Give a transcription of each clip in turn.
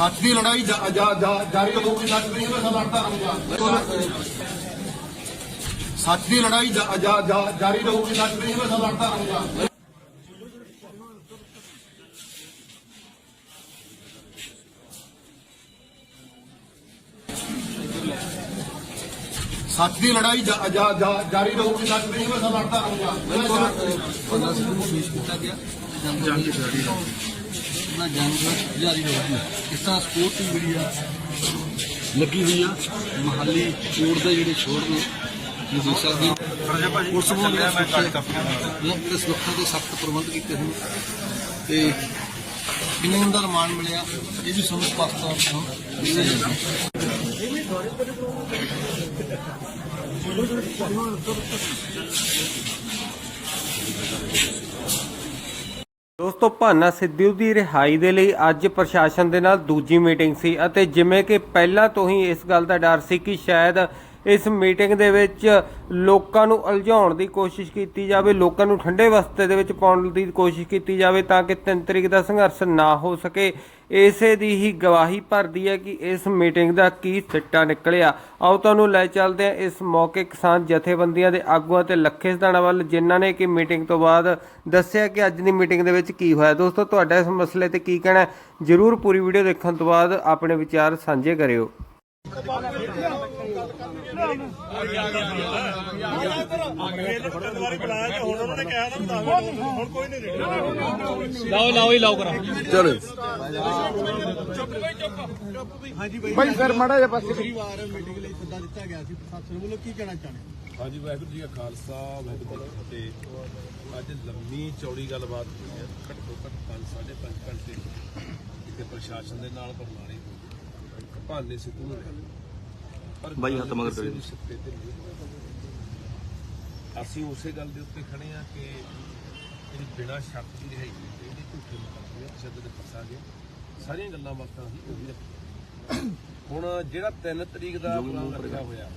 ਸੱਚ ਦੀ ਲੜਾਈ ਜਾ- ਜਾ- ਜਾ- ਜਾਰੀ ਰਹੂਗੀ ਸੱਚ ਦੀ ਮੈਂ ਸਦਾ ਲੜਦਾ ਰਹੂੰਗਾ ਸੱਚ ਦੀ ਲੜਾਈ ਜਾ- ਜਾ- ਜਾ- ਜਾਰੀ ਰਹੂਗੀ ਸੱਚ ਦੀ ਜੰਗ ਜਾਰੀ ਉਹਨਾਂ ਇਸ ਤਰ੍ਹਾਂ ਸਪੋਰਟ ਦੀ ਜਿਹੜੀ ਆ, ਲੱਗੀ ਹੋਈ ਆ, ਮਹਾਲੀ ਕੋਰਟ ਦੇ ਜਿਹੜੇ ਛੋੜ ਨੇ ਨਿਰਦੇਸ਼ਾਂ ਦੀ। ਪੁਲਿਸ ਵੱਲੋਂ ਜਿਹੜਾ ਸੁਰੱਖਿਆ ਜਿਹੜੇ ਸੁਰੱਖਿਆ ਦੇ ਸਖਤ ਪ੍ਰਬੰਧ ਕੀਤੇ ਹਨ ਤੇ ਕਿੰਨੇ ਦਾ ਰਿਮਾਂਡ ਮਿਲਿਆ, ਇਹ ਵੀ ਸਾਨੂੰ ਸਪਸ਼ਟ ਤੌਰ ਤੇ ਮਿਲਿਆ ਜਾਊਗਾ। ਦੋਸਤੋ, ਭਾਨਾ ਸਿੱਧੂ ਦੀ ਰਿਹਾਈ ਦੇ ਲਈ ਅੱਜ ਪ੍ਰਸ਼ਾਸਨ ਦੇ ਨਾਲ ਦੂਜੀ ਮੀਟਿੰਗ ਸੀ ਅਤੇ ਜਿਵੇਂ ਕਿ ਪਹਿਲਾਂ ਤੋਂ ਹੀ ਇਸ ਗੱਲ ਦਾ ਡਰ ਸੀ ਕਿ ਸ਼ਾਇਦ ਇਸ ਮੀਟਿੰਗ ਦੇ ਵਿੱਚ ਲੋਕਾਂ ਨੂੰ ਉਲਝਾਉਣ ਦੀ ਕੋਸ਼ਿਸ਼ ਕੀਤੀ ਜਾਵੇ, ਲੋਕਾਂ ਨੂੰ ਠੰਡੇ ਵਸਤੇ ਦੇ ਵਿੱਚ ਪਾਉਣ ਦੀ ਕੋਸ਼ਿਸ਼ ਕੀਤੀ ਜਾਵੇ ਤਾਂ ਕਿ 3 ਤਰੀਕ ਦਾ ਸੰਘਰਸ਼ ਨਾ ਹੋ ਸਕੇ। ਇਸੇ ਦੀ ਹੀ ਗਵਾਹੀ ਭਰਦੀ ਹੈ ਕਿ ਇਸ ਮੀਟਿੰਗ ਦਾ ਕੀ ਸਿੱਟਾ ਨਿਕਲਿਆ। ਆਓ ਤੁਹਾਨੂੰ ਲੈ ਚੱਲਦੇ ਹਾਂ ਇਸ ਮੌਕੇ ਕਿਸਾਨ ਜਥੇਬੰਦੀਆਂ ਦੇ ਆਗੂਆਂ ਤੇ ਲੱਖੇ ਸਦਾਣਾ ਵੱਲ, ਜਿਨ੍ਹਾਂ ਨੇ ਕਿ ਮੀਟਿੰਗ ਤੋਂ ਬਾਅਦ ਦੱਸਿਆ ਕਿ ਅੱਜ ਦੀ ਮੀਟਿੰਗ ਦੇ ਵਿੱਚ ਕੀ ਹੋਇਆ। ਦੋਸਤੋ, ਤੁਹਾਡਾ ਇਸ ਮਸਲੇ ਤੇ ਕੀ ਕਹਿਣਾ ਹੈ? ਜਰੂਰ ਪੂਰੀ ਵੀਡੀਓ ਦੇਖਣ ਤੋਂ ਬਾਅਦ ਆਪਣੇ ਵਿਚਾਰ ਸਾਂਝੇ ਕਰਿਓ। ਲਾਓ ਲਾਓ ਹੀ ਲਾਓ ਕਰਾ ਭਾਈ ਸਰ ਮੜਾ ਜਿਹਾ ਪਾਸੇ ਵਾਰ ਮੀਟਿੰਗ ਲਈ ਸੱਦਾ ਦਿੱਤਾ ਗਿਆ ਸੀ ਪ੍ਰਸ਼ਾਸਨ ਵੱਲੋਂ ਕੀ ਕਹਿਣਾ ਚਾਹੁੰਦੇ ਹਾਂਜੀ ਵਾਹਿਗੁਰੂ ਜੀ ਕਾ ਖਾਲਸਾ ਵਾਹਿਗੁਰੂ ਜੀ ਕੀ ਫਤਿਹ। ਅੱਜ ਲੰਮੀ ਚੌੜੀ ਗੱਲਬਾਤ ਹੋਈ ਹੈ ਘੱਟੋ ਘੱਟ 5 5.5 ਘੰਟੇ। ਕਿਤੇ ਪ੍ਰਸ਼ਾਸਨ ਦੇ ਨਾਲ ਬਰਨਾਲੇ ਭਾਨੇ ਸਿੱਧੂ ਨੂੰ। ਲੈ ਪਰ ਬਾਈ ਹੱਥ ਮਗਰ ਕਰੀ ਅਸੀਂ ਉਸੇ ਗੱਲ ਦੇ ਉੱਤੇ ਖੜੇ ਆ ਕਿ ਜਿਹੜੀ ਬਿਨਾਂ ਸ਼ੱਕ ਦੀ ਰਿਹਾਈ ਕੀਤੀ ਇਹਦੀ ਝੂਠੇ ਮੁਕੱਦਮੇ ਤਸ਼ੱਦਦ ਦੇ ਫਸਾ ਗਏ ਸਾਰੀਆਂ ਗੱਲਾਂ ਬਾਤਾਂ ਅਸੀਂ ਉਹੀ ਰੱਖੀਆਂ। ਹੁਣ ਜਿਹੜਾ 3 ਤਰੀਕ ਦਾ ਪ੍ਰੋਗਰਾਮ ਰੱਖਿਆ ਹੋਇਆ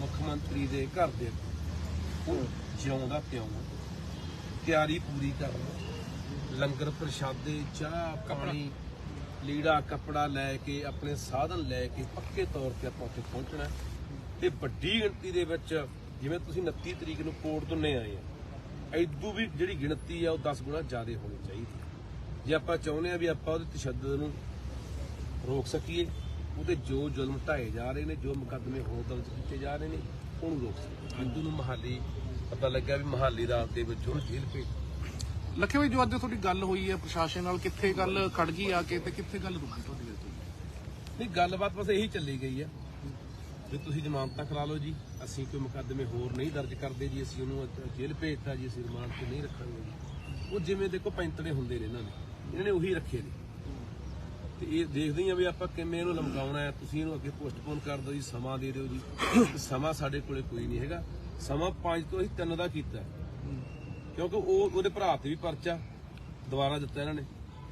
ਮੁੱਖ ਮੰਤਰੀ ਦੇ ਘਰ ਦੇ ਅੱਗੇ, ਉਹ ਜਿਉਂਦਾ ਪਿਓ ਤਿਆਰੀ ਪੂਰੀ ਕਰਨ ਲੰਗਰ ਪ੍ਰਸ਼ਾਦੇ ਚਾਹ ਪਾਣੀ ਲੀੜਾ ਕੱਪੜਾ ਲੈ ਕੇ ਆਪਣੇ ਸਾਧਨ ਲੈ ਕੇ ਪੱਕੇ ਤੌਰ ਤੇ ਆਪਾਂ ਉੱਥੇ ਪਹੁੰਚਣਾ ਹੈ। ਤੇ ਵੱਡੀ ਗਿਣਤੀ ਦੇ ਵਿੱਚ ਜਿਵੇਂ ਤੁਸੀਂ 29 ਤਰੀਕ ਨੂੰ ਕੋਰਟ ਤੋਂ ਨੇ ਆਏ ਆ ਐਦੂ ਵੀ ਜਿਹੜੀ ਗਿਣਤੀ ਆ ਉਹ 10 ਗੁਣਾ ਜ਼ਿਆਦਾ ਹੋਣੀ ਚਾਹੀਦੀ ਹੈ। ਜੇ ਆਪਾਂ ਚਾਹੁੰਦੇ ਆ ਵੀ ਆਪਾਂ ਉਹਦੇ ਤਸ਼ੱਦਦ ਨੂੰ ਰੋਕ ਸਕੀਏ ਉਹਦੇ ਜੋ ਜ਼ੁਲਮ ਢਾਏ ਜਾ ਰਹੇ ਨੇ ਜੋ ਮੁਕੱਦਮੇ ਹੋਰ ਦਰਜ ਕੀਤੇ ਜਾ ਰਹੇ ਨੇ ਉਹਨੂੰ ਰੋਕ ਸਕੀਏ ਹਿੰਦੂ ਨੂੰ ਮਹਾਲੀ ਪਤਾ ਲੱਗਾ ਵੀ ਮਹਾਲੀ ਰਾਤ ਦੇ ਵਿੱਚ ਉਹਨੂੰ ਜੇਲ੍ਹ ਭੇਜ ਲੱਖੇ ਭਾਈ ਜੋ ਅੱਜ ਤੁਹਾਡੀ ਗੱਲ ਹੋਈ ਹੈ ਪ੍ਰਸ਼ਾਸਨ ਨਾਲ, ਕਿੱਥੇ ਗੱਲ ਖੜ ਗਈ ਆ ਕੇ ਤੇ ਕਿੱਥੇ ਗੱਲ ਰੁਕੀ ਤੁਹਾਡੀ ਗੱਲ ਤੋਂ? ਨਹੀਂ, ਗੱਲਬਾਤ ਬਸ ਇਹੀ ਚੱਲੀ ਗਈ ਆ ਵੀ ਤੁਸੀਂ ਜ਼ਮਾਨਤਾਂ ਕਰਾ ਲਓ ਜੀ। ਅਸੀਂ ਕੋਈ ਮੁਕੱਦਮੇ ਹੋਰ ਨਹੀਂ ਦਰਜ ਕਰਦੇ ਜੀ। ਅਸੀਂ ਉਹਨੂੰ ਅੱਜ ਜੇਲ੍ਹ ਭੇਜਤਾ ਜੀ। ਅਸੀਂ ਰਿਮਾਂਡ ਤੇ ਨਹੀਂ ਰੱਖਾਂਗੇ ਜੀ। ਉਹ ਜਿਵੇਂ ਦੇਖੋ ਪੈਂਤੜੇ ਹੁੰਦੇ ਨੇ ਇਹਨਾਂ ਨੇ ਇਹਨਾਂ ਨੇ ਉਹੀ ਰੱਖੇ ਨੇ। ਤੇ ਇਹ ਦੇਖਦੇ ਹਾਂ ਵੀ ਆਪਾਂ ਕਿਵੇਂ ਇਹਨੂੰ ਲਮਕਾਉਣਾ ਹੈ। ਤੁਸੀਂ ਇਹਨੂੰ ਅੱਗੇ ਪੋਸਟਪੋਨ ਕਰ ਦਿਓ ਜੀ। ਸਮਾਂ ਦੇ ਦਿਓ ਜੀ। ਤੇ ਸਮਾਂ ਸਾਡੇ ਕੋਲੇ ਕੋਈ ਨਹੀਂ ਹੈਗਾ। ਸਮਾਂ 5 ਤੋਂ ਅਸੀਂ 3 ਦਾ ਕੀਤਾ ਹੈ। ਕਿਉਂਕਿ ਉਹ ਉਹਦੇ ਭਰਾ ਤੇ ਵੀ ਪਰਚਾ ਦੁਬਾਰਾ ਦਿੱਤਾ ਇਹਨਾਂ ਨੇ।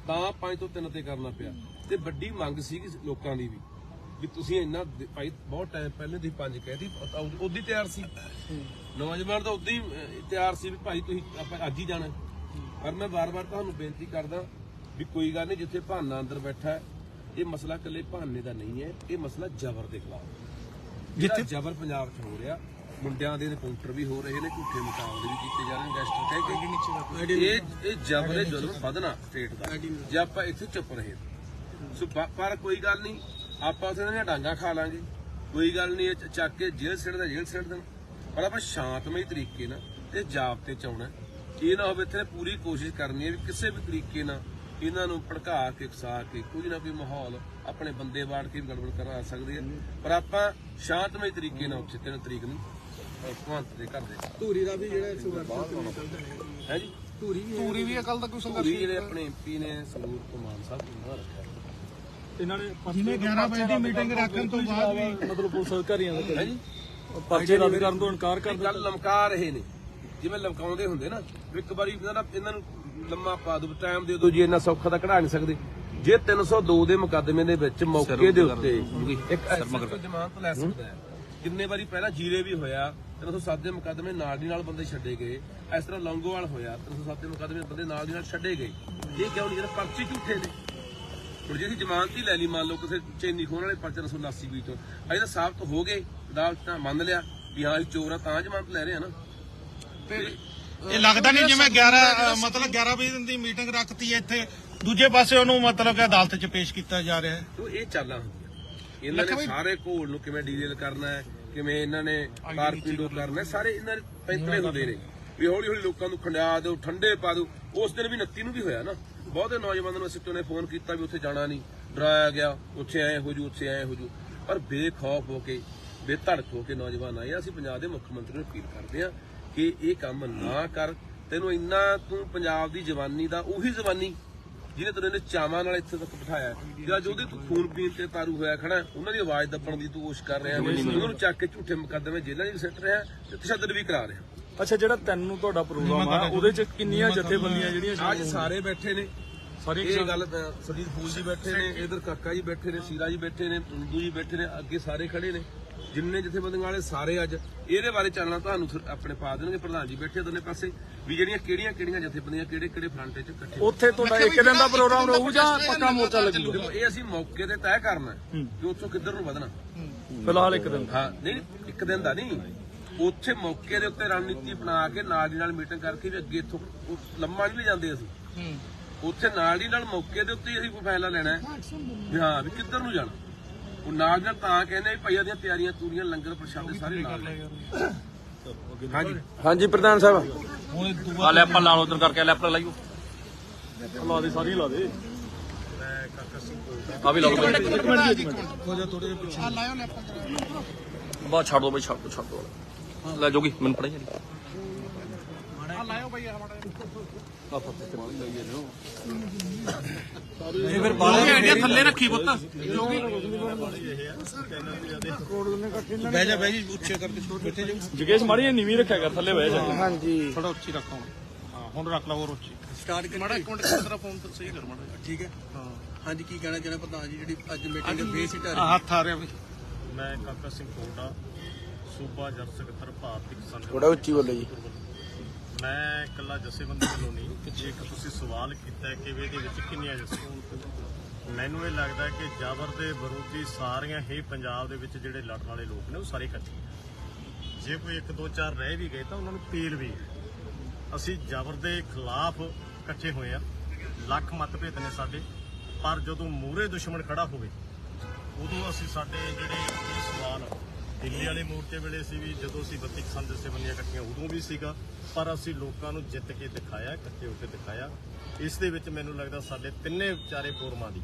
ਤਾਂ 5 ਤੋਂ 3 ਤੇ ਕਰਨਾ ਪਿਆ। ਤੇ ਵੱਡੀ ਮੰਗ ਸੀਗੀ ਲੋਕਾਂ ਦੀ ਵੀ ਵੀ ਤੁਸੀਂ ਇੰਨਾ ਭਾਈ ਬਹੁਤ ਟਾਈਮ ਪਹਿਲੇ ਤੁਸੀਂ ਪੰਜ ਕਹਿਦੀ ਉਦੋਂ ਤਿਆਰ ਸੀ। ਨੌਜਵਾਨ ਤਾਂ ਉਦੋਂ ਹੀ ਤਿਆਰ ਸੀ ਵੀ ਭਾਈ ਤੁਸੀਂ ਆਪਾਂ ਅੱਜ ਹੀ ਜਾਣਾ। ਪਰ ਮੈਂ ਵਾਰ-ਵਾਰ ਤੁਹਾਨੂੰ ਬੇਨਤੀ ਕਰਦਾ ਵੀ ਕੋਈ ਗੱਲ ਨਹੀਂ ਜਿੱਥੇ ਭਾਨਾ ਅੰਦਰ ਬੈਠਾ ਹੈ ਇਹ ਮਸਲਾ ਇਕੱਲੇ ਭਾਨੇ ਦਾ ਨਹੀਂ ਹੈ ਇਹ ਮਸਲਾ ਜ਼ਬਰ ਦੇ ਖਿਲਾਫ। ਜਿੱਥੇ ਜ਼ਬਰ ਪੰਜਾਬ 'ਚ ਹੋ ਰਿਹਾ ਮੁੰਡਿਆਂ ਦੇ ਐਨਕਾਊਂਟਰ ਵੀ ਹੋ ਰਹੇ ਨੇ ਝੂਠੇ ਮੁਕਾਬਲੇ ਵੀ ਕੀਤੇ ਜਾ ਰਹੇ ਨੇ ਗੈਸਟਰ ਕਹਿ ਕੇ। ਇਹ ਇਹ ਜ਼ਬਰ ਜ਼ੁਲਮ ਵਧਣਾ ਸਟੇਟ ਦਾ। ਜੇ ਆਪਾਂ ਇੱਥੇ ਚੁੱਪ ਰਹੇ ਸੋ ਪਰ ਕੋਈ ਗੱਲ ਨਹੀਂ ਆਪਾਂ ਉਸੇ ਦੀਆਂ ਡਾਂਗਾ ਖਾ ਲਾਂਗੇ। ਕੋਈ ਗੱਲ ਨਹੀਂ ਇਹ ਚੱਕ ਕੇ ਜੇਲ੍ਹ ਸਿੱਟ ਦਾ ਜੇਲ੍ਹ ਸਿੱਟ ਦੇਣ। ਪਰ ਆਪਾਂ ਸ਼ਾਂਤਮਈ ਤਰੀਕੇ ਨਾਲ ਤੇ ਜਾਬਤੇ ਚ ਆਉਣਾ ਇਹ ਨਾ ਹੋਵੇ ਇੱਥੇ ਪੂਰੀ ਕੋਸ਼ਿਸ਼ ਕਰਨੀ ਹੈ ਵੀ ਕਿਸੇ ਵੀ ਤਰੀਕੇ ਨਾਲ ਇਹਨਾਂ ਨੂੰ ਭੜਕਾ ਕੇ ਉਕਸਾ ਕੇ ਕੋਈ ਨਾ ਕੋਈ ਮਾਹੌਲ ਆਪਣੇ ਬੰਦੇ ਵਾੜ ਕੇ ਗੜਬੜ ਕਰਾ ਸਕਦੇ ਆ ਪਰ ਆਪਾਂ ਸ਼ਾਂਤਮਈ ਤਰੀਕੇ ਨਾਲ ਉੱਥੇ ਤਿੰਨ ਤਰੀਕ ਨੂੰ ਭਗਵੰਤ ਦੇ ਘਰ ਦੇ ਧੂਰੀ ਦਾ ਵੀ ਜਿਹੜਾ ਸੰਘਰਸ਼ ਹੈ ਜੀ? ਧੂਰੀ ਵੀ ਪੂਰੀ ਵੀ ਅਕਲ ਦਾ ਕੋਈ ਸੰਘਰਸ਼ ਧੂਰੀ ਜਿਹੜੇ ਆਪਣੇ ਐਮਪੀ ਨੇ ਸੰਗਰੂਰ ਕੁਮਾਨ ਸਾਹਿਬ ਨੂੰ ਰੱਖਿਆ। ਜਿਵੇਂ 11 ਵਜੇ ਦੀ ਮੀਟਿੰਗ ਰੱਖਣ ਤੋਂ ਬਾਅਦ ਵੀ ਮਤਲਬ ਪੁਲਿਸ ਅਧਿਕਾਰੀਆਂ ਦਾ ਹੈ ਜੀ? ਪਰਚੇ ਰੱਦ ਕਰਨ ਤੋਂ ਇਨਕਾਰ ਕਰ ਇਹ ਗੱਲ ਲਮਕਾ ਰਹੇ ਨੇ। ਜਿਵੇਂ ਲਮਕਾਉਂਦੇ ਹੁੰਦੇ ਨਾ ਇੱਕ ਵਾਰੀ ਇਹਨਾਂ ਨੂੰ ਲੰਮਾ ਪਾ ਦੋ ਟਾਈਮ ਦੇ ਦਿਓ ਜੀ ਇੰਨਾ ਸੌਖਾ ਤਾਂ ਕਢਾ ਨਹੀਂ ਸਕਦੇ। ਜੇ 302 ਦੇ ਮੁਕੱਦਮੇ ਦੇ ਵਿੱਚ ਮੌਕੇ ਦੇ ਉੱਤੇ ਇੱਕ ਐਸਐਚਓ ਜ਼ਮਾਨਤ ਲੈ ਸਕਦਾ ਹੈ। ਕਿੰਨੇ ਵਾਰੀ ਪਹਿਲਾਂ ਜੀਰੇ ਵੀ ਹੋਇਆ 307 ਦੇ ਮੁਕੱਦਮੇ ਨਾਲ ਦੀ ਨਾਲ ਬੰਦੇ ਛੱਡੇ ਗਏ। ਇਸ ਤਰ੍ਹਾਂ ਲੌਂਗੋਵਾਲ ਹੋਇਆ 307 ਦੇ ਮੁਕੱਦਮੇ ਬੰਦੇ ਨਾਲ ਦੀ ਨਾਲ ਛੱਡੇ ਗਏ। ਇਹ ਕਿਉਂ ਨਹੀਂ? ਜਿਹੜਾ ਪਰਚੇ ਝੂਠੇ ਨੇ। ਹੁਣ ਜੇ ਅਸੀਂ ਜ਼ਮਾਨਤ ਹੀ ਲੈ ਲਈ ਮੰਨ ਲਓ ਕਿਸੇ ਚੈਨੀ ਖੋਣ ਵਾਲੇ ਪਰਚਾ 180 ਵੀ ਤੋਂ। ਅਸੀਂ ਤਾਂ ਸਾਬਤ ਹੋ ਗਏ ਅਦਾਲਤ ਤਾਂ ਮੰਨ ਲਿਆ ਵੀ ਹਾਂ ਇਹ ਚੋਰ ਆ ਤਾਂ ਜ਼ਮਾਨਤ ਲੈ ਰਹੇ ਆ ਨਾ। ਇਹ ਲੱਗਦਾ ਨਹੀਂ ਜਿਵੇਂ 11 ਅ, ਮਤਲਬ 11 ਵਜੇ ਦਿਨ ਦੀ ਮੀਟਿੰਗ ਰੱਖਤੀ ਹੈ ਇੱਥੇ। ਦੂਜੇ ਪਾਸੇ ਉਹਨੂੰ ਮਤਲਬ ਕਿ ਅਦਾਲਤ 'ਚ ਪੇਸ਼ ਕੀਤਾ ਜਾ ਰਿਹਾ ਹੈ। ਤੋ ਇਹ ਚਾਲਾਂ ਹੁੰਦੀਆਂ। ਇਹਨਾਂ ਨੇ ਸਾਰੇ ਘੋਲ ਨੂੰ ਕਿਵੇਂ ਡੀਜ਼ਲ ਕਰਨਾ ਹੈ? ਕਿਵੇਂ ਇਹਨਾਂ ਨੇ ਕਾਰਪੀਡੋ ਕਰਨਾ ਸਾਰੇ ਇਹਨਾਂ ਦੇ ਪੈਂਤਲੇ ਹੁੰਦੇ ਨੇ ਵੀ ਹੌਲੀ ਹੌਲੀ ਲੋਕਾਂ ਨੂੰ ਖੰਡਿਆ ਦਿਓ ਠੰਡੇ ਪਾ ਦਿਓ। ਉਸ ਦਿਨ ਵੀ 29 ਨੂੰ ਵੀ ਹੋਇਆ ਨਾ। ਬਹੁਤੇ ਨੌਜਵਾਨਾਂ ਨੂੰ ਅਸੀਂ ਨੇ ਫੋਨ ਕੀਤਾ ਵੀ ਉੱਥੇ ਜਾਣਾ ਨਹੀਂ। ਡਰਾਇਆ ਗਿਆ ਉੱਥੇ ਐ ਹੋ ਜੂ ਉੱਥੇ ਐ ਹੋ ਜੂ। ਪਰ ਬੇਖੌਫ ਹੋ ਕੇ ਬੇਧੜਕ ਹੋ ਕੇ ਨੌਜਵਾਨ ਆਏ। ਅਸੀਂ ਪੰਜਾਬ ਦੇ ਮੁੱਖ ਮੰਤਰੀ ਨੂੰ ਅਪੀਲ ਕਰਦੇ ਆ ਕਿ ਇਹ ਕੰਮ ਨਾ ਕਰ। ਤੈਨੂੰ ਇੰਨਾ ਤੂੰ ਪੰਜਾਬ ਦੀ ਜਵਾਨੀ ਦਾ ਉਹੀ ਜਵਾਨੀ ਜਿਹਨੇ ਤੈਨੂੰ ਇਹਨੇ ਚਾਵਾਂ ਨਾਲ ਇੱਥੇ ਤੱਕ ਬਿਠਾਇਆ ਜਾਂ ਜਿਹਦੇ ਤੂੰ ਖੂਨ ਪੀਣ ਤੇ ਤਾਰੂ ਹੋਇਆ ਖੜਾ ਉਹਨਾਂ ਦੀ ਆਵਾਜ਼ ਦੱਬਣ ਦੀ ਤੂੰ ਕੋਸ਼ਿਸ਼ ਕਰ ਰਿਹਾ ਉਹਨਾਂ ਨੂੰ ਚੱਕ ਕੇ ਝੂਠੇ ਮੁਕੱਦਮੇ ਜੇਲ੍ਹਾਂ 'ਚ ਸਿੱਟ ਰਿਹਾ ਤੇ ਤਸ਼ੱਦਦ ਵੀ ਕਰਾ ਰਿਹਾ। ਅੱਛਾ ਜਿਹੜਾ ਤਿੰਨ ਤੁਹਾਡਾ ਪ੍ਰੋਗਰਾਮ ਆ ਉਹਦੇ ਚ ਕਿੰਨੀਆਂ ਜਥੇਬੰਦੀਆਂ ਜਿਹੜੀਆਂ ਅੱਜ ਸਾਰੇ ਬੈਠੇ ਨੇ। ਸਾਰੀ ਇਹ ਗੱਲ ਸਰਜੀਤ ਫੂਲ ਜੀ ਬੈਠੇ ਨੇ ਇਧਰ ਕਾਕਾ ਜੀ ਬੈਠੇ ਨੇ ਸੀਰਾ ਜੀ ਬੈਠੇ ਨੇ ਇੰਦੂ ਜੀ ਬੈਠੇ ਨੇ ਅੱਗੇ ਸਾਰੇ ਖੜੇ ਨੇ। ਜਿੰਨੇ ਜਥੇਬੰਦੀਆਂ ਵਾਲੇ ਸਾਰੇ ਅੱਜ ਇਹਦੇ ਬਾਰੇ ਚਾਨਣਾ ਤੁਹਾਨੂੰ ਆਪਣੇ ਪਾ ਦੇਣਗੇ। ਪ੍ਰਧਾਨ ਜੀ ਬੈਠੇ ਦੋਨੇ ਪਾਸੇ ਵੀ ਜਿਹੜੀਆਂ ਕਿਹੜੀਆਂ ਕਿਹੜੀਆਂ ਜਥੇਬੰਦੀਆਂ ਕਿਹੜੇ ਕਿਹੜੇ ਫਰੰਟ 'ਚ ਇਕੱਠੇ ਉੱਥੇ ਤੁਹਾਡਾ ਇੱਕ ਦਿਨ ਦਾ ਪ੍ਰੋਗਰਾਮ ਰਹੂ ਜਾਂ ਪੱਕਾ ਮੋਰਚਾ ਲੱਗੂ ਦੇਖੋ ਇਹ ਅਸੀਂ ਮੌਕੇ ਤੇ ਤੈਅ ਕਰਨਾ ਹੈ ਕਿ ਉੱਥੋਂ ਕਿੱਧਰ ਨੂੰ ਵਧਣਾ। ਫਿਲਹਾਲ ਇੱਕ ਦਿਨ ਹਾਂ ਨਹੀਂ ਇੱਕ ਦਿਨ ਦਾ ਨਹੀਂ। ਉੱਥੇ ਮੌਕੇ ਦੇ ਉੱਤੇ ਰਣਨੀਤੀ ਬਣਾ ਕੇ ਨਾਲ ਦੀ ਨਾਲ ਮੀਟਿੰਗ ਕਰਕੇ ਵੀ ਅੱਗੇ ਇੱਥੋਂ ਲੰਮਾ ਨਹੀਂ ਜਾਂਦੇ ਅਸੀਂ। ਉੱਥੇ ਨਾਲ ਦੀ ਨਾਲ ਮੌਕੇ ਦੇ ਉੱਤੇ ਅਸੀਂ ਕੋਈ ਫੈਸਲਾ ਲੈਣਾ ਹੈ ਹਾਂ ਵੀ ਕਿੱਧਰ ਨੂੰ ਜਾਣਾ। ਉਹ ਨਾਲ ਦੀ ਨਾਲ ਤਾਂ ਕਹਿੰਦੇ ਵੀ ਭਾਈਆਂ ਦੀਆਂ ਤਿਆਰੀਆਂ ਤੂਰੀਆਂ ਲੰਗਰ ਪ੍ਰਸ਼ਾਦੇ ਸਾਰੇ ਨਾਲ ਨੇ। ਹਾਂਜੀ। ਹਾਂਜੀ ਪ੍ਰਧਾਨ ਸਾਹਿਬ। ਆ ਲੈ ਆਪਾਂ ਲਾਲ ਉਧਰ ਕਰਕੇ ਲੈਫਟ ਲਾਈਓ। ਲਾ ਦੇ ਸਾਰੀ ਲਾ ਦੇ। ਆ ਵੀ ਲਾ ਲਓ ਬਾ ਛੱਡ ਦੋ ਬਈ ਛੱਡ ਦੋ ਛੱਡ ਦੋ। ਲੈ ਜੋਗੀ ਮੈਨੂੰ ਪੜਾਈ ਜੀ ਥੱਲੇ ਰੱਖੀ ਪੁੱਤ ਬਹਿ ਜਾ ਬਹਿ ਜੀ ਉੱਚੇ ਕਰਕੇ ਬੈਠੇ ਜਾਓ ਜਗੇਸ਼ ਮਾੜੀ ਨੀਵੀਂ ਰੱਖਿਆ ਕਰ ਥੱਲੇ ਬਹਿ ਜਾ। ਥੋੜਾ ਉੱਚੀ ਰੱਖੋ ਹਾਂ ਹੁਣ ਰੱਖ ਲਾ ਹੋਰ ਉੱਚੀ। ਮਾੜਾ ਇੱਕ ਮਿੰਟ ਕਿਸ ਤਰ੍ਹਾਂ ਫੋਨ ਤੇ ਸਹੀ ਕਰ ਮਾੜਾ ਠੀਕ ਹੈ। ਹਾਂਜੀ ਕੀ ਕਹਿਣਾ ਚਾਹੁੰਦੇ ਪ੍ਰਧਾਨ ਜੀ ਜਿਹੜੀ ਅੱਜ ਮੀਟਿੰਗ ਦੇ ਬੇਸ ਢਾਰੀ ਆਹ ਹੱਥ ਆ ਰਿਹਾ ਵੀ। ਮੈਂ ਕਾਕਾ ਸਿੰਘ ਕੋਟਾ ਸੂਬਾ ਜਨ ਸਕੱਤਰ ਭਾਰਤੀ ਕਿਸਾਨ ਥੋੜਾ ਉੱਚੀ ਬੋਲੋ ਜੀ। ਮੈਂ ਇਕੱਲਾ ਜਥੇਬੰਦੀ ਵੱਲੋਂ ਨਹੀਂ ਇੱਕ ਤੁਸੀਂ ਸਵਾਲ ਕੀਤਾ ਕਿ ਵੀ ਇਹਦੇ ਵਿੱਚ ਕਿੰਨੀਆਂ ਜਥੇਬੰਦੀਆਂ ਮੈਨੂੰ ਇਹ ਲੱਗਦਾ ਕਿ ਜਾਬਰ ਦੇ ਵਿਰੋਧੀ ਸਾਰੀਆਂ ਹੀ ਪੰਜਾਬ ਦੇ ਵਿੱਚ ਜਿਹੜੇ ਲੜਨ ਵਾਲੇ ਲੋਕ ਨੇ, ਉਹ ਸਾਰੇ ਇਕੱਠੇ ਜੇ ਕੋਈ ਇੱਕ, ਦੋ, ਚਾਰ ਰਹਿ ਵੀ ਗਏ ਤਾਂ ਉਹਨਾਂ ਨੂੰ ਪੀਲ ਵੀ ਹੈ। ਅਸੀਂ ਜ਼ਬਰ ਦੇ ਖਿਲਾਫ ਇਕੱਠੇ ਹੋਏ ਆ। ਲੱਖ ਮਤਭੇਦ ਨੇ ਸਾਡੇ। ਪਰ ਜਦੋਂ ਮੂਹਰੇ ਦੁਸ਼ਮਣ ਖੜਾ ਹੋਵੇ, ਉਦੋਂ ਅਸੀਂ ਸਾਡੇ ਜਿਹੜੇ ਇਹ ਸਵਾਲ ਦਿੱਲੀ ਵਾਲੇ ਮੋਰਚੇ ਵੇਲੇ ਸੀ ਵੀ ਜਦੋਂ ਅਸੀਂ 32 ਕਿਸਾਨ ਜਥੇਬੰਦੀਆਂ ਇਕੱਠੀਆਂ, ਉਦੋਂ ਵੀ ਸੀਗਾ, ਪਰ ਅਸੀਂ ਲੋਕਾਂ ਨੂੰ ਜਿੱਤ ਕੇ ਦਿਖਾਇਆ, ਇਕੱਠੇ ਹੋ ਕੇ ਦਿਖਾਇਆ। ਇਸ ਦੇ ਵਿੱਚ ਮੈਨੂੰ ਲੱਗਦਾ ਸਾਡੇ ਤਿੰਨੇ ਵਿਚਾਰੇ ਫੋਰਮਾਂ ਦੀ।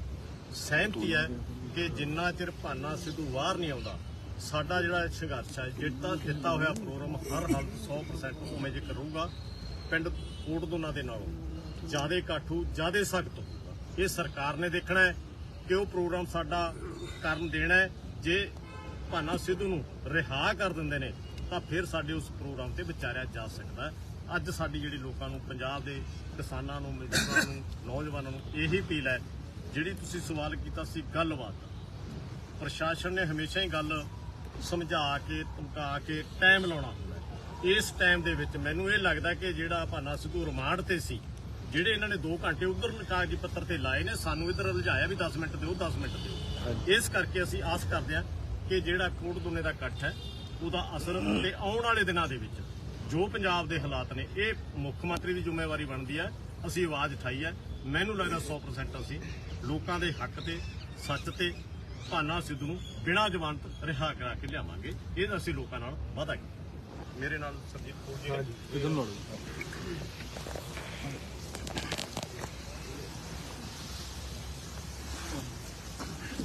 ਸਹਿਮਤੀ ਹੈ ਕਿ ਜਿੰਨਾ ਚਿਰ ਭਾਨਾ ਸਿੱਧੂ ਬਾਹਰ ਨਹੀਂ ਆਉਂਦਾ, ਸਾਡਾ ਜਿਹੜਾ ਸੰਘਰਸ਼ ਹੈ, ਜਿੱਤਾ ਦਿੱਤਾ ਹੋਇਆ ਪ੍ਰੋਗਰਾਮ ਹਰ ਹਾਲਤ 100% ਉਵੇਂ ਜੇ ਕਰੂਗਾ, ਪਿੰਡ ਕੋਟ ਕੋਟਦੋਨਾ ਦੇ ਨਾਲੋਂ ਜਿਆਦੇ ਕਾਠੂ ਜਿਆਦੇ ਸਖਤ ਇਹ ਸਰਕਾਰ ਨੇ ਦੇਖਣਾ ਹੈ ਕਿ ਉਹ ਪ੍ਰੋਗਰਾਮ ਸਾਡਾ ਕਰਨ ਦੇਣਾ ਹੈ। ਜੇ ਭਾਨਾ ਸਿੱਧੂ ਨੂੰ ਰਿਹਾ ਕਰ ਦਿੰਦੇ ਨੇ ਤਾਂ ਫਿਰ ਸਾਡੇ ਉਸ ਪ੍ਰੋਗਰਾਮ ਤੇ ਵਿਚਾਰਿਆ ਜਾ ਸਕਦਾ। ਅੱਜ ਸਾਡੀ ਜਿਹੜੀ ਲੋਕਾਂ ਨੂੰ ਪੰਜਾਬ ਦੇ ਕਿਸਾਨਾਂ ਨੂੰ ਮਜ਼ਦੂਰਾਂ ਨੂੰ ਨੌਜਵਾਨਾਂ ਨੂੰ ਇਹੀ ਅਪੀਲ ਹੈ ਜਿਹੜੀ ਤੁਸੀਂ ਸਵਾਲ ਕੀਤਾ ਸੀ ਗੱਲਬਾਤ। ਪ੍ਰਸ਼ਾਸਨ ਨੇ ਹਮੇਸ਼ਾ ਹੀ ਗੱਲ ਸਮਝਾ ਕੇ ਧਮਕਾ ਕੇ ਟਾਈਮ ਲਾਉਣਾ ਹੁੰਦਾ। ਇਸ ਟਾਈਮ ਦੇ ਵਿੱਚ ਮੈਨੂੰ ਇਹ ਲੱਗਦਾ ਕਿ ਜਿਹੜਾ ਭਾਨਾ ਸਿੱਧੂ ਰਿਮਾਂਡ ਤੇ ਸੀ ਜਿਹੜੇ ਇਹਨਾਂ ਨੇ 2 ਘੰਟੇ ਉਧਰ ਕਾਗਜ਼ੀ ਪੱਤਰ ਤੇ ਲਾਏ ਨੇ ਸਾਨੂੰ ਇਧਰ ਉਲਝਾਇਆ ਵੀ 10 ਮਿੰਟ ਦਿਓ 10 ਮਿੰਟ ਦਿਓ ਇਸ ਕਰਕੇ ਅਸੀਂ ਆਸ ਕਰਦੇ ਹਾਂ ਕਿ ਜਿਹੜਾ ਕੋਟ ਦੁਨੇ ਦਾ ਇਕੱਠ ਹੈ, ਉਹਦਾ ਅਸਰ ਤੇ ਆਉਣ ਵਾਲੇ ਦਿਨਾਂ ਦੇ ਵਿੱਚ ਜੋ ਪੰਜਾਬ ਦੇ ਹਾਲਾਤ ਨੇ, ਇਹ ਮੁੱਖ ਮੰਤਰੀ ਦੀ ਜ਼ਿੰਮੇਵਾਰੀ ਬਣਦੀ ਹੈ, ਅਸੀਂ ਆਵਾਜ਼ ਉਠਾਈ ਹੈ। ਮੈਨੂੰ ਲੱਗਦਾ 100% ਅਸੀਂ ਲੋਕਾਂ ਦੇ ਹੱਕ ਤੇ, ਸੱਚ ਤੇ, ਭਾਨਾ ਸਿੱਧੂ ਨੂੰ ਬਿਨਾਂ ਜ਼ਮਾਨਤ ਰਿਹਾ ਕਰਾ ਕੇ ਲਿਆਵਾਂਗੇ। ਇਹ ਅਸੀਂ ਲੋਕਾਂ ਨਾਲ ਵਾਅਦਾ ਕੀਤਾ। ਮੇਰੇ ਨਾਲ ਸਰਜੀਤ ਕੌਰ ਜੀ ਨੇ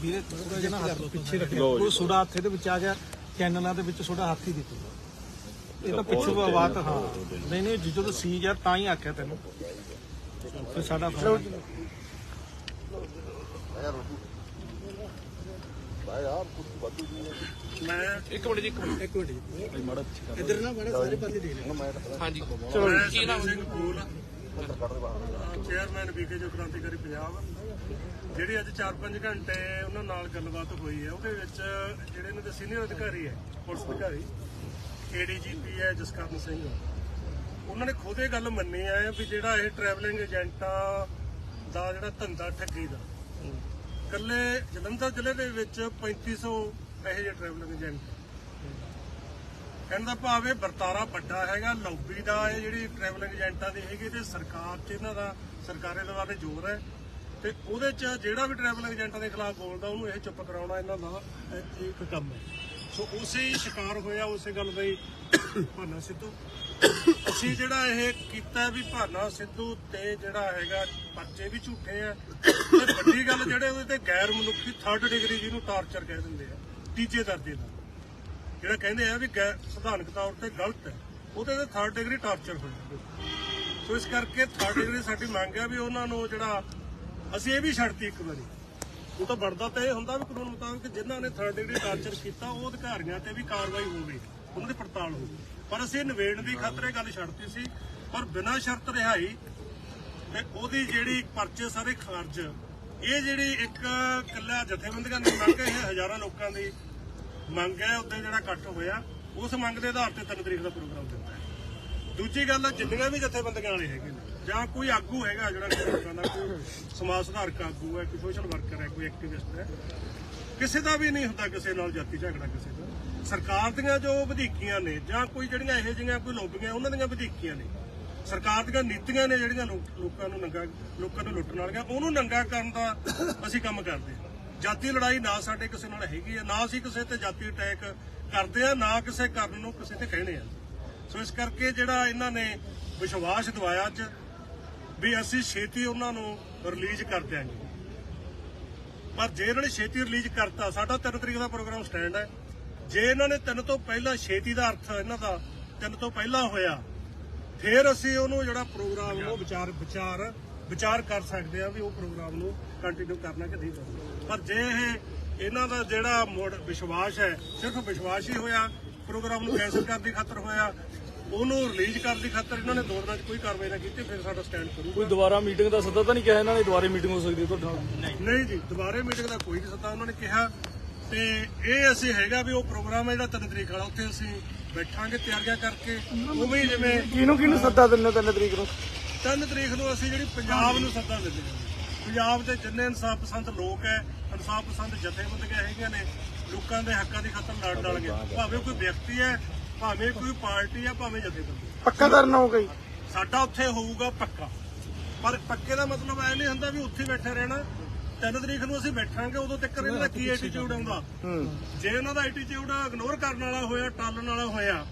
ਵੀਰੇ ਥੋੜਾ ਜਿਹਾ ਹੱਥ ਪਿੱਛੇ ਰੱਖਿਓ। ਉਹ ਸੋਡਾ ਹੱਥ ਦੇ ਵਿੱਚ ਆ ਗਿਆ ਚੈਨਲਾਂ ਦੇ ਵਿੱਚ ਸੋਡਾ ਹੱਥ ਹੀ ਦਿੱਤਾ। ਇਹ ਤਾਂ ਪਿੱਛੋਂ ਬਾਤ ਹਾਂ। ਨਹੀਂ ਨਹੀਂ ਜਦੋਂ ਸੀ ਯਾਰ ਤਾਂ ਹੀ ਆਖਿਆ ਤੈਨੂੰ। ਫਿਰ ਸਾਡਾ ਫਰਜ਼ ਇੱਕ ਮਿੰਟ ਜੀ ਇੱਕ ਮਿੰਟ ਇੱਕ ਮਿੰਟ ਜੀ। ਇੱਧਰ ਨਾ ਬੜਾ ਸਾਰੇ ਪਾਸੇ ਦੇਖ ਲੈ। ਹਾਂਜੀ। ਕੀ ਨਾਮ ਹੈ ਚੇਅਰਮੈਨ ਵੀਕੇ ਜੋ ਕ੍ਰਾਂਤੀਕਾਰੀ ਪੰਜਾਬ, ਜਿਹੜੀ ਅੱਜ 4-5 ਘੰਟੇ ਉਹਨਾਂ ਨਾਲ ਗੱਲਬਾਤ ਹੋਈ ਹੈ, ਉਹਦੇ ਵਿੱਚ ਜਿਹੜੇ ਇਹਨਾਂ ਦੇ ਸੀਨੀਅਰ ਅਧਿਕਾਰੀ ਹੈ, ਪੁਲਿਸ ਅਧਿਕਾਰੀ ਏਡੀਜੀਪੀ ਹੈ ਜਸਕਰਨ ਸਿੰਘ, ਉਹਨਾਂ ਨੇ ਖੁਦ ਇਹ ਗੱਲ ਮੰਨੀ ਹੈ ਵੀ ਜਿਹੜਾ ਇਹ ਟਰੈਵਲਿੰਗ ਏਜੰਟਾਂ ਦਾ ਜਿਹੜਾ ਧੰਦਾ ਠੱਗੀ ਦਾ, ਇਕੱਲੇ ਜਲੰਧਰ ਜ਼ਿਲ੍ਹੇ ਦੇ ਵਿੱਚ 3500 ਇਹੋ ਜਿਹੇ ਟਰੈਵਲਿੰਗ ਏਜੰਟ ਕਹਿਣ ਦਾ ਭਾਵ ਇਹ ਵਰਤਾਰਾ ਵੱਡਾ ਹੈਗਾ ਲੌਬੀ ਦਾ ਇਹ ਜਿਹੜੀ ਟਰੈਵਲ ਏਜੰਟਾਂ ਦੀ ਹੈਗੀ, ਤੇ ਸਰਕਾਰ 'ਚ ਇਹਨਾਂ ਦਾ, ਸਰਕਾਰੇ ਦੇ ਬਾਰੇ ਜ਼ੋਰ ਹੈ। ਤੇ ਉਹਦੇ 'ਚ ਜਿਹੜਾ ਵੀ ਟਰੈਵਲ ਏਜੰਟਾਂ ਦੇ ਖਿਲਾਫ ਬੋਲਦਾ, ਉਹਨੂੰ ਇਹ ਚੁੱਪ ਕਰਾਉਣਾ ਇਹਨਾਂ ਦਾ ਇੱਕ ਕੰਮ ਹੈ। ਸੋ ਉਸੇ ਸ਼ਿਕਾਰ ਹੋਇਆ, ਉਸੇ ਗੱਲ ਦਾ ਹੀ ਭਾਨਾ ਸਿੱਧੂ। ਅਸੀਂ ਜਿਹੜਾ ਇਹ ਕੀਤਾ ਵੀ ਭਾਨਾ ਸਿੱਧੂ ਤੇ ਜਿਹੜਾ ਹੈਗਾ, ਪਰਚੇ ਵੀ ਝੂਠੇ ਆ। ਤੇ ਵੱਡੀ ਗੱਲ ਜਿਹੜੇ ਉਹਦੇ ਤੇ ਗੈਰ ਮਨੁੱਖੀ ਥਰਡ ਡਿਗਰੀ ਜਿਹਨੂੰ ਟਾਰਚਰ ਕਹਿ ਦਿੰਦੇ ਆ, ਤੀਜੇ ਦਰਜੇ ਦਾ। ਜਿਹੜਾ ਕਹਿੰਦੇ ਆ ਵੀ ਗੈਰ ਸੰਵਿਧਾਨਕ ਤੌਰ ਤੇ ਗਲਤ ਹੈ, ਉਹਦੇ ਤੇ ਥਰਡ ਡਿਗਰੀ ਟਾਰਚਰ ਹੋਇਆ ਸੋ ਇਸ ਕਰਕੇ ਥਰਡ ਡਿਗਰੀ ਸਾਡੀ ਮੰਗ ਹੈ ਵੀ ਉਹਨਾਂ ਨੂੰ ਜਿਹੜਾ, ਅਸੀਂ ਇਹ ਵੀ ਛੱਡਤੀ ਇੱਕ ਵਾਰੀ। ਉਹ ਤਾਂ ਬਣਦਾ ਤਾਂ ਇਹ ਹੁੰਦਾ ਵੀ ਕਾਨੂੰਨ ਮੁਤਾਬਕ ਜਿਨ੍ਹਾਂ ਨੇ ਥਰਡ ਡਿਗਰੀ ਟਾਰਚਰ ਕੀਤਾ, ਉਹ ਅਧਿਕਾਰੀਆਂ ਤੇ ਵੀ ਕਾਰਵਾਈ ਹੋਵੇ, ਉਹਨਾਂ ਦੀ ਪੜਤਾਲ ਹੋਵੇ। ਪਰ ਅਸੀਂ ਨਵੇੜ ਦੀ ਖਾਤਰ ਗੱਲ ਛੱਡਤੀ ਸੀ, ਪਰ ਬਿਨਾਂ ਸ਼ਰਤ ਰਿਹਾਈ ਤੇ ਉਹਦੀ ਜਿਹੜੀ ਪਰਚੇ ਸਾਰੇ ਖਾਰਜ ਇਹ ਜਿਹੜੀ ਇੱਕ ਕੱਲਾ ਜਥੇਬੰਦੀਆਂ ਦੀ ਮੰਗ ਹੈ ਹਜ਼ਾਰਾਂ ਲੋਕਾਂ ਦੀ ਮੰਗ ਹੈ ਉੱਤੇ ਜਿਹੜਾ ਇਕੱਠ ਹੋਇਆ, ਉਸ ਮੰਗ ਦੇ ਆਧਾਰ ਤੇ ਤਿੰਨ ਤਰੀਕ ਦਾ ਪ੍ਰੋਗਰਾਮ ਦਿੱਤਾ ਹੈ। ਦੂਜੀ ਗੱਲ ਆ, ਜਿੰਨੀਆਂ ਵੀ ਜਥੇਬੰਦੀਆਂ ਵਾਲੇ ਹੈਗੇ ਨੇ, ਜਾਂ ਕੋਈ ਆਗੂ ਹੈਗਾ ਜਿਹੜਾ ਕੋਈ ਲੋਕਾਂ ਦਾ ਕੋਈ ਸਮਾਜ ਸੁਧਾਰਕ ਆਗੂ ਹੈ, ਕੋਈ ਸੋਸ਼ਲ ਵਰਕਰ ਹੈ, ਕੋਈ ਐਕਟਿਵਿਸਟ ਹੈ, ਕਿਸੇ ਦਾ ਵੀ ਨਹੀਂ ਹੁੰਦਾ ਕਿਸੇ ਨਾਲ ਜਾਤੀ ਝਗੜਾ ਕਿਸੇ ਦਾ। ਸਰਕਾਰ ਦੀਆਂ ਜੋ ਵਧੀਕੀਆਂ ਨੇ, ਜਾਂ ਕੋਈ ਜਿਹੜੀਆਂ ਇਹੋ ਜਿਹੀਆਂ ਕੋਈ ਲੋਬੀਆਂ, ਉਹਨਾਂ ਦੀਆਂ ਵਧੀਕੀਆਂ ਨੇ। ਸਰਕਾਰ ਦੀਆਂ ਨੀਤੀਆਂ ਨੇ ਜਿਹੜੀਆਂ ਲੋਕਾਂ ਨੂੰ ਨੰਗਾ, ਲੋਕਾਂ ਨੂੰ ਲੁੱਟਣ ਵਾਲੀਆਂ, ਉਹਨੂੰ ਨੰਗਾ ਕਰਨ ਦਾ ਅਸੀਂ ਕੰਮ ਕਰਦੇ ਜਾਤੀ ਲੜਾਈ ਨਾ ਸਾਡੇ ਕਿਸੇ ਨਾਲ ਹੈਗੀ ਹੈ ਨਾ ਅਸੀਂ ਕਿਸੇ ਤੇ ਜਾਤੀ ਅਟੈਕ ਕਰਦੇ ਆ, ਨਾ ਕਿਸੇ ਕਰਨ ਨੂੰ ਕਿਸੇ ਤੇ ਕਹਿੰਦੇ ਆ। ਸੋ ਇਸ ਕਰਕੇ ਜਿਹੜਾ ਇਹਨਾਂ ਨੇ ਵਿਸ਼ਵਾਸ ਦਿਵਾਇਆ ਅੱਜ, ਵੀ ਅਸੀਂ ਛੇਤੀ ਉਹਨਾਂ ਨੂੰ ਰਿਲੀਜ਼ ਕਰ ਦਿਆਂਗੇ। ਪਰ ਜੇ ਇਹਨਾਂ ਨੇ ਛੇਤੀ ਰਿਲੀਜ਼ ਕਰਤਾ, ਸਾਡਾ 3 ਤਰੀਕ ਦਾ ਪ੍ਰੋਗਰਾਮ ਸਟੈਂਡ ਹੈ ਜੇ ਇਹਨਾਂ ਨੇ ਤਿੰਨ ਤੋਂ ਪਹਿਲਾਂ ਛੇਤੀ ਦਾ ਅਰਥ ਇਹਨਾਂ ਦਾ ਤਿੰਨ ਤੋਂ ਪਹਿਲਾਂ ਹੋਇਆ, ਫਿਰ ਅਸੀਂ ਉਹਨੂੰ ਜਿਹੜਾ ਪ੍ਰੋਗਰਾਮ ਨੂੰ ਵਿਚਾਰ ਵਿਚਾਰ ਵਿਚਾਰ ਕਰ ਸਕਦੇ ਆ ਵੀ ਉਹ ਪ੍ਰੋਗਰਾਮ ਨੂੰ ਕੰਟੀਨਿਊ ਕਰਨਾ ਕਿ ਨਹੀਂ ਕਰਨਾ। ਪਰ ਜੇ ਇਹ ਇਹਨਾਂ ਦਾ ਜਿਹੜਾ ਮੋੜ ਵਿਸ਼ਵਾਸ ਹੈ ਸਿਰਫ ਵਿਸ਼ਵਾਸ ਹੀ ਹੋਇਆ ਪ੍ਰੋਗਰਾਮ ਨੂੰ ਕੈਂਸਲ ਕਰਨ ਦੀ ਖਾਤਰ ਹੋਇਆ ਉਹਨੂੰ ਰਿਲੀਜ਼ ਕਰਨ ਦੀ ਖਾਤਰ ਇਹਨਾਂ ਨੇ ਦੋ ਦਿਨਾਂ 'ਚ ਕੋਈ ਕਾਰਵਾਈ ਨਾ ਕੀਤੀ ਫਿਰ ਸਾਡਾ ਸਟੈਂਡ ਕਰੂਗਾ। ਕੋਈ ਦੁਬਾਰਾ ਮੀਟਿੰਗ ਦਾ ਸੱਦਾ ਤਾਂ ਨਹੀਂ ਕਿਹਾ ਇਹਨਾਂ ਨੇ ਦੁਬਾਰੇ ਮੀਟਿੰਗ ਹੋ ਸਕਦੀ ਹੈ ਤੁਹਾਡੇ ਨਾਲ? ਨਹੀਂ। ਜੀ ਦੁਬਾਰੇ ਮੀਟਿੰਗ ਦਾ ਕੋਈ ਨਹੀਂ ਸੱਦਾ ਉਹਨਾਂ ਨੇ ਕਿਹਾ। ਤੇ ਇਹ ਅਸੀਂ ਹੈਗਾ ਵੀ ਉਹ ਪ੍ਰੋਗਰਾਮ ਹੈ ਜਿਹੜਾ ਤਿੰਨ ਤਰੀਕ ਵਾਲਾ ਉੱਥੇ ਅਸੀਂ ਬੈਠਾਂਗੇ ਤਿਆਰੀਆਂ ਕਰਕੇ ਉਹ ਵੀ ਜਿਵੇਂ ਕਿਹਨੂੰ ਕਿਹਨੂੰ ਸੱਦਾ ਦਿੰਦੇ ਤਿੰਨ ਤਰੀਕ ਨੂੰ? ਤਿੰਨ ਤਰੀਕ ਨੂੰ ਅਸੀਂ ਜਿਹੜੀ ਪੰਜਾਬ ਨੂੰ ਸੱਦਾ ਦਿੰਦੇ ਹਾਂ। ਪੰਜਾਬ ਦੇ ਜਿੰਨੇ ਇਨਸਾਫ ਪਸੰਦ ਲੋਕ ਹੈ ਇਨਸਾਫ ਪਸੰਦ ਜਥੇਬੰਦੀਆਂ ਹੈਗੀਆਂ ਨੇ ਲੋਕਾਂ ਦੇ ਹੱਕਾਂ ਦੀ ਖਾਤਰ ਲੜ ਡਾਲਗੇ ਭਾਵੇਂ ਕੋਈ ਵਿਅਕਤੀ ਹੈ ਭਾਵੇਂ ਕੋਈ ਪਾਰਟੀ ਹੈ ਭਾਵੇਂ ਜਥੇਬੰਦੀ। ਪੱਕਾ ਕਰਨਾ ਹੋ ਗਈ ਸਾਡਾ ਉੱਥੇ ਹੋਊਗਾ ਪੱਕਾ। ਪਰ ਪੱਕੇ ਦਾ ਮਤਲਬ ਐ ਨਹੀਂ ਹੁੰਦਾ ਵੀ ਉੱਥੇ ਬੈਠੇ ਰਹਿਣਾ। ਤਿੰਨ ਤਰੀਕ ਨੂੰ ਅਸੀਂ ਬੈਠਾਂਗੇ ਉਦੋਂ ਤੱਕ ਇਹਨਾਂ ਦਾ ਕੀ ਐਟੀਟਿਊਡ ਆਉਂਦਾ? ਜੇ ਇਹਨਾਂ ਦਾ ਐਟੀਟਿਊਡ ਇਗਨੋਰ ਕਰਨ ਵਾਲਾ ਹੋਇਆ ਟਾਲਣ ਵਾਲਾ ਹੋਇਆ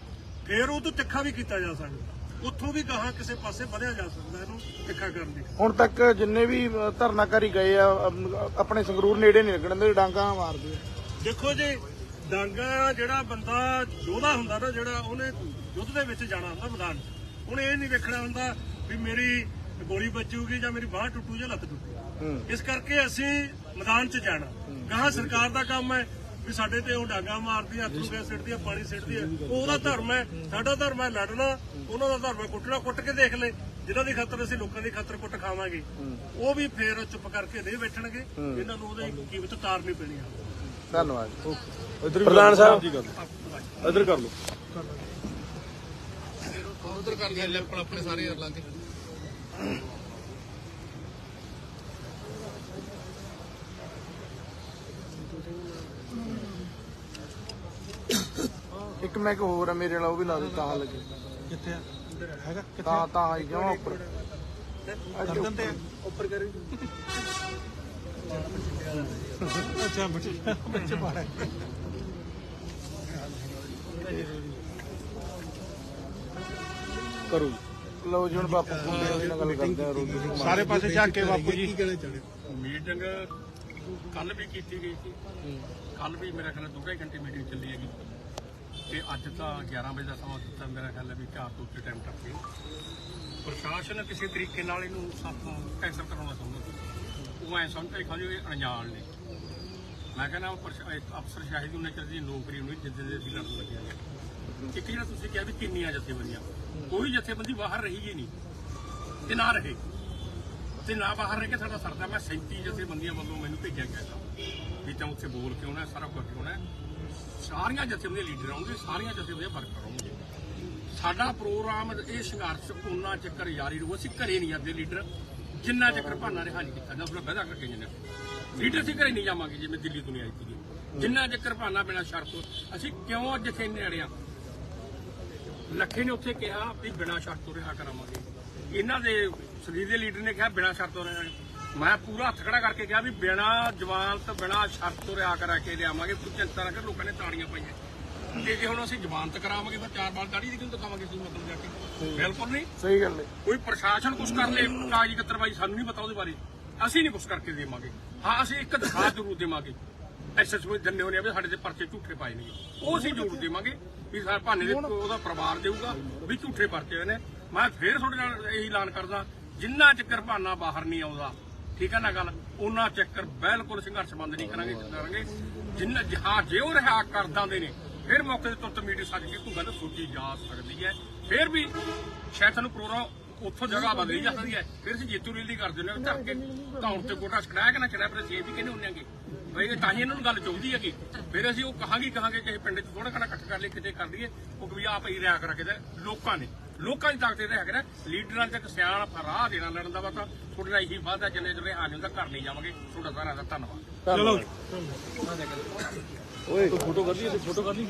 ਫਿਰ ਉਹ ਤੋਂ ਤਿੱਖਾ ਵੀ ਕੀਤਾ ਜਾ ਸਕਦਾ। ਉੱਥੋਂ ਵੀ ਗਾਹਾਂ ਕਿਸੇ ਪਾਸੇ ਵਧਿਆ ਜਾ ਸਕਦਾ ਇਹਨੂੰ ਤਿੱਖਾ ਕਰਨ ਦੀ। ਹੁਣ ਤੱਕ ਜਿੰਨੇ ਵੀ ਧਰਨਾਕਾਰੀ ਗਏ ਆ ਆਪਣੇ ਸੰਗਰੂਰ ਨੇੜੇ ਨਹੀਂ ਲੱਗਣ ਦੇ ਡਾਂਗਾ ਮਾਰਦੇ ਦੇਖੋ ਜੀ ਡਾਂਗਾ ਜਿਹੜਾ ਬੰਦਾ ਯੋਧਾ ਹੁੰਦਾ ਨਾ ਜਿਹੜਾ ਉਹਨੇ ਯੁੱਧ ਦੇ ਵਿੱਚ ਜਾਣਾ ਹੁੰਦਾ ਮੈਦਾਨ 'ਚ। ਉਹਨੇ ਇਹ ਨਹੀਂ ਵੇਖਣਾ ਹੁੰਦਾ ਵੀ ਮੇਰੀ ਗੋਲੀ ਵੱਜੂਗੀ ਜਾਂ ਮੇਰੀ ਬਾਹ ਟੁੱਟੂ ਜਾਂ ਲੱਤ ਟੁੱਟੂ। ਇਸ ਕਰਕੇ ਅਸੀਂ ਮੈਦਾਨ 'ਚ ਜਾਣਾ। ਗਾਹਾਂ ਸਰਕਾਰ ਦਾ ਕੰਮ ਹੈ ਵੀ ਸਾਡੇ ਤੇ ਉਹ ਡਾਂਗਾ ਮਾਰਦੀ ਅੱਥਰੂ ਗੈਸ ਸਿੱਟਦੀ ਆ ਪਾਣੀ ਸਿੱਟਦੀ ਆ। ਉਹ ਉਹਦਾ ਧਰਮ ਹੈ ਸਾਡਾ ਧਰਮ ਹੈ ਲੜਨਾ ਉਹਨਾਂ ਦਾ ਧਰਮ ਹੈ ਕੁੱਟਣਾ ਕੁੱਟ ਕੇ ਦੇਖ ਲੈ। ਜਿਨ੍ਹਾਂ ਦੀ ਖਾਤਰ ਅਸੀਂ ਲੋਕਾਂ ਦੀ ਖਾਤਰ ਕੁੱਟ ਖਾਵਾਂਗੇ। ਉਹ ਵੀ ਫੇਰ ਚੁੱਪ ਕਰਕੇ ਨਹੀਂ ਬੈਠਣਗੇ। ਇਹਨਾਂ ਨੂੰ ਉਹਦੀ ਕੀਮਤ ਤਾਰਨੀ ਪੈਣੀ ਆ। ਧੰਨਵਾਦ। ਇਧਰ ਪ੍ਰਧਾਨ ਸਾਹਿਬ। ਜੀ ਗੱਲ। ਇਧਰ ਕਰ ਲਓ। ਉਧਰ ਕਰ ਲਿਆ ਆਪਣੇ ਸਾਰੇ ਅਰਲਾਂ ਤੇ। ਇੱਕ ਮੈਂ ਇੱਕ ਹੋਰ ਆ ਮੇਰੇ ਵਾਲਾ ਉਹ ਵੀ ਲਾ ਦੇ ਤਾਂ ਲੱਗੇ। ਕਿੱਥੇ ਆ? ਹੈਗਾ? ਤਾਂ ਤਾਂ ਆਈ ਜਾਵਾਂ ਉੱਪਰ। ਗਰਦਨ ਤੇ ਉੱਪਰ ਕਰੀ ਅੱਛਾ ਬੱਚੇ ਬੱਚੇ ਬਾਹਰ ਕਰੋ ਜੀ। ਲਓ ਜੀ ਹੁਣ ਬਾਪੂ ਕੁੰਡੇ ਨਾਲ ਗੱਲ ਕਰਦੇ ਆ ਰੋਟੀ ਸਿੰਘ ਸਾਰੇ ਪਾਸੇ ਝਾਕ ਕੇ ਬਾਪੂ ਜੀ। ਮੀਟਿੰਗ ਕੱਲ ਵੀ ਕੀਤੀ ਗਈ ਸੀ। ਕੱਲ ਵੀ ਮੇਰਾ ਖਿਆਲ ਦੋ ਢਾਈ ਘੰਟੇ ਮੀਟਿੰਗ ਚੱਲੀ ਹੈਗੀ। ਤੇ ਅੱਜ ਤਾਂ 11 ਵਜੇ ਦਾ ਸਮਾਂ ਦਿੱਤਾ, ਮੇਰਾ ਖਿਆਲ ਹੈ ਵੀ ਚਾਰ ਤੋਂ ਉੱਤੇ ਟਾਈਮ ਟੱਪ ਕਰਕੇ ਪ੍ਰਸ਼ਾਸਨ ਕਿਸੇ ਤਰੀਕੇ ਨਾਲ ਇਹਨੂੰ ਸਾਥੋਂ ਕੈਂਸਲ ਕਰਾਉਣਾ ਚਾਹੁੰਦਾ। ਸੀ ਉਹ ਐ ਸਮਝਦੇ ਖਾਲੀ ਇਹ ਅਣਜਾਣ ਨੇ। ਮੈਂ ਕਹਿੰਦਾ ਪ੍ਰਸ਼ਾ- ਇੱਕ ਅਫਸਰ ਸ਼ਾਹੀ ਦੀ ਉਹਨਾਂ ਦੀ ਨੌਕਰੀ ਨੂੰ ਜਿੱਦੇ ਦੇ ਅਸੀਂ ਲੜਨ ਲੱਗਿਆ ਹਾਂ ਇੱਕ ਜਿਹੜਾ ਤੁਸੀਂ ਕਿਹਾ ਵੀ ਕਿੰਨੀਆਂ ਜਥੇਬੰਦੀਆਂ, ਕੋਈ ਜਥੇਬੰਦੀ ਬਾਹਰ ਰਹੀ ਹੀ ਨਹੀਂ। ਤੇ ਨਾ ਰਹੇ। ਤੇ ਨਾ ਬਾਹਰ ਰਹਿ ਕੇ ਸਾਡਾ ਸਰਦਾ। ਮੈਂ 37 ਜਥੇਬੰਦੀਆਂ ਵੱਲੋਂ ਮੈਨੂੰ ਭੇਜਿਆ ਗਿਆ ਸੀ। ਵੀ ਤਾਂ ਉੱਥੇ ਬੋਲ ਕੇ ਆਉਣਾ, ਸਾਰਾ ਕੁਝ ਹੋਣਾ ਸਾਰੀਆਂ ਜਥੇਬੰਦੀਆਂ ਲੀਡਰ ਆਉਣਗੇ, ਸਾਰੀਆਂ ਜਥੇਬੰਦੀਆਂ ਵਰਕਰ ਆਉਣਗੇ। ਸਾਡਾ ਪ੍ਰੋਗਰਾਮ ਇਹ ਸੰਘਰਸ਼ ਉਹਨਾਂ ਚੱਕਰ ਜਾਰੀ ਰਹੂ, ਅਸੀਂ ਘਰੇ ਨਹੀਂ ਜਾਂਦੇ ਲੀਡਰ। ਜਿੰਨਾ ਚੱਕਰ ਭਾਨਾ ਰਿਹਾ ਨਹੀਂ ਕੀਤਾ ਨਾ ਉਹਦਾ ਵਾਅਦਾ ਕਰਕੇ ਜਾਂਦੇ ਲੀਡਰ ਅਸੀਂ ਘਰੇ ਨਹੀਂ ਜਾਵਾਂਗੇ ਜਿਵੇਂ ਦਿੱਲੀ ਦੁਨੀਆ ਆਈ ਸੀਗੀ। ਜਿੰਨਾ ਚੱਕਰ ਭਾਨਾ ਬਿਨਾ ਸ਼ਰਤ, ਅਸੀਂ ਕਿਉਂ ਅੱਜ ਇੱਥੇ ਇੰਨੇ ਆ ਲੱਖੇ ਨੇ ਉੱਥੇ ਕਿਹਾ ਵੀ ਬਿਨਾ ਸ਼ਰਤ ਤੋਂ ਰਿਹਾ ਕਰਾਵਾਂਗੇ ਇਹਨਾਂ ਦੇ ਸਰੀਰ ਦੇ ਲੀਡਰ ਨੇ ਕਿਹਾ ਬਿਨਾ ਸ਼ਰਤ ਤੋਂ ਰਿਹਾ। ਮੈਂ ਪੂਰਾ ਹੱਥ ਖੜਾ ਕਰਕੇ ਕਿਹਾ ਵੀ ਬਿਨਾ ਜ਼ਮਾਨਤ ਬਿਨਾ ਸ਼ਰਤ ਤੋਂ ਰਿਹਾ ਕਰਾ ਕੇ ਲਿਆਵਾਂਗੇ ਕੋਈ ਚਿੰਤਾ ਨਾ ਕਰ ਲੋਕਾਂ ਨੇ ਤਾੜੀਆਂ ਪਾਈਆਂ। ਤੇ ਜੇ ਹੁਣ ਅਸੀਂ ਜ਼ਮਾਨਤ ਕਰਾਵਾਂਗੇ ਫਿਰ ਚਾਰ ਬਾਲ ਦਾੜੀ ਦੀ ਕਿਉਂ ਦਿਖਾਵਾਂਗੇ ਤੁਸੀਂ ਮਤਲਬ ਜਾ ਕੇ? ਬਿਲਕੁਲ ਨਹੀਂ। ਸਹੀ ਗੱਲ ਹੈ। ਕੋਈ ਪ੍ਰਸ਼ਾਸਨ ਕੁਝ ਕਰ ਲੇ ਕਾਗਜ਼ੀ ਕਤਰਵਾਈ ਸਾਨੂੰ ਨਹੀਂ ਪਤਾ ਉਹਦੇ ਬਾਰੇ। ਅਸੀਂ ਨਹੀਂ ਕੁਝ ਕਰਕੇ ਦੇਵਾਂਗੇ। ਹਾਂ ਅਸੀਂ ਇੱਕ ਦਿਖਾ ਜ਼ਰੂਰ ਦੇਵਾਂਗੇ। ਐਸਐਸਪੀ ਜੰਨੇ ਹੋਣੇ ਆ ਵੀ ਸਾਡੇ ਤੇ ਪਰਚੇ ਝੂਠੇ ਪਾਏ ਨੇ। ਉਹ ਅਸੀਂ ਜ਼ਰੂਰ ਦੇਵਾਂਗੇ ਵੀ ਸਾਰ ਭਾਨੇ ਦੇ ਉਹਦਾ ਪਰਿਵਾਰ ਦੇਊਗਾ ਵੀ ਝੂਠੇ ਪਰਚੇ ਹੋਏ ਨੇ। ਮੈਂ ਫੇਰ ਤੁਹਾਡੇ ਨਾਲ ਇਹੀ ਐਲਾਨ ਕਰਦਾ ਜਿੰਨਾ ਚੱਕਰ ਭਾਨਾ ਬਾਹਰ ਨਹੀਂ ਆਉਂਦਾ ਠੀਕ ਹੈ ਨਾ ਗੱਲ? ਉਹਨਾਂ ਚੱਕਰ ਬਿਲਕੁਲ ਸੰਘਰਸ਼ ਬੰਦ ਨਹੀਂ ਕਰਾਂਗੇ ਕਰਾਂਗੇ। ਜਿੰਨਾ ਹਾਂ, ਜੇ ਉਹ ਰਿਹਾ ਕਰ ਦਿੰਦੇ ਨੇ, ਫਿਰ ਮੌਕੇ ਤੇ ਤੁਰਤ ਮੀਟਿੰਗ ਸੱਜ ਕੇ ਕੋਈ ਗੱਲ ਸੋਚੀ ਜਾ ਸਕਦੀ ਹੈ। ਫਿਰ ਵੀ ਸ਼ਾਇਦ ਸਾਨੂੰ ਪ੍ਰੋਗਰਾਮ ਉੱਥੋਂ ਜਗ੍ਹਾ ਬਦਲੀ ਜਾ ਸਕਦੀ ਹੈ। ਫਿਰ ਅਸੀਂ ਜੇਤੂ ਰੈਲੀ ਕਰ ਦਿੰਦੇ ਧਰ ਕੇ ਧੌਣ ਤੇ ਕੋਟਾ ਛੜਾਇਆ ਕਿ ਨਾ ਛੜਾਇਆ ਪਰ ਅਸੀਂ ਇਹ ਵੀ ਕਹਿੰਦੇ ਹੁੰਦੇ ਆਂਗੇ? ਬਈ ਇਹ ਤਾਂ ਹੀ ਇਹਨਾਂ ਨੂੰ ਗੱਲ ਚਾਹੁੰਦੀ ਹੈਗੀ। ਫਿਰ ਅਸੀਂ ਉਹ ਕਹਾਂਗੇ ਕਹਾਂਗੇ ਕਿ ਪਿੰਡ 'ਚ ਥੋੜਾ ਘਣਾ ਇਕੱਠ ਕਰ ਲਈ ਕਿਤੇ ਕਰ ਲਈਏ। ਉਹ ਵੀ ਆਪ ਹੀ ਰਿਆ ਕਰ ਕੇ ਲੋਕਾਂ ਨੇ। ਲੋਕਾਂ ਦੀ ਤਾਕਤ ਇਹ ਹੈਗਾ ਨਾ ਲੀਡਰਾਂ ਤੱਕ ਸਿਆਣ ਰਾਹ ਦੇਣਾ ਲੜਨ ਦਾ ਵਾ ਤਾਂ ਤੁਹਾਡੇ ਨਾਲ ਇਹੀ ਵਾਅਦਾ ਜਿੰਨੇ ਜਿਹੜੇ ਆ ਜਾਂਦਾ ਘਰ ਨਹੀਂ ਜਾਵਾਂਗੇ। ਤੁਹਾਡਾ ਸਾਰਿਆਂ ਦਾ ਧੰਨਵਾਦ। ਓਏ ਫੋਟੋ ਕਰ ਲਈ ਫੋਟੋ ਕਰ ਲਈ